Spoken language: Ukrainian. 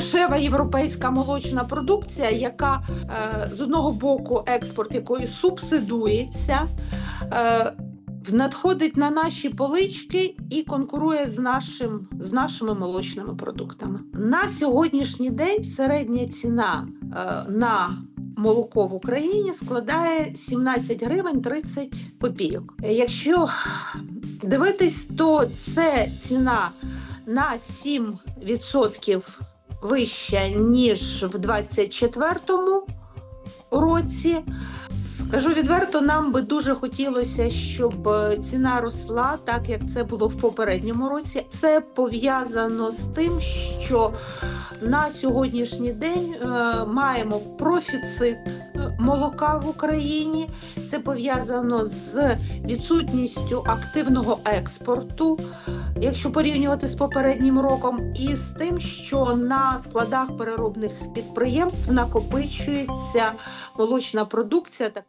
дешева європейська молочна продукція, яка е, з одного боку експорт якої субсидується, е, надходить на наші полички і конкурує з, нашим, з нашими молочними продуктами. На сьогоднішній день середня ціна е, на молоко в Україні складає 17 гривень 30 копійок. Якщо дивитись, то це ціна на 7% вища, ніж в 24-му році. Скажу відверто, нам би дуже хотілося, щоб е, ціна росла так, як це було в попередньому році. Це пов'язано з тим, що на сьогоднішній день е, маємо профіцит е, молока в Україні. Це пов'язано з відсутністю активного експорту, якщо порівнювати з попереднім роком, і з тим, що на складах переробних підприємств накопичується молочна продукція.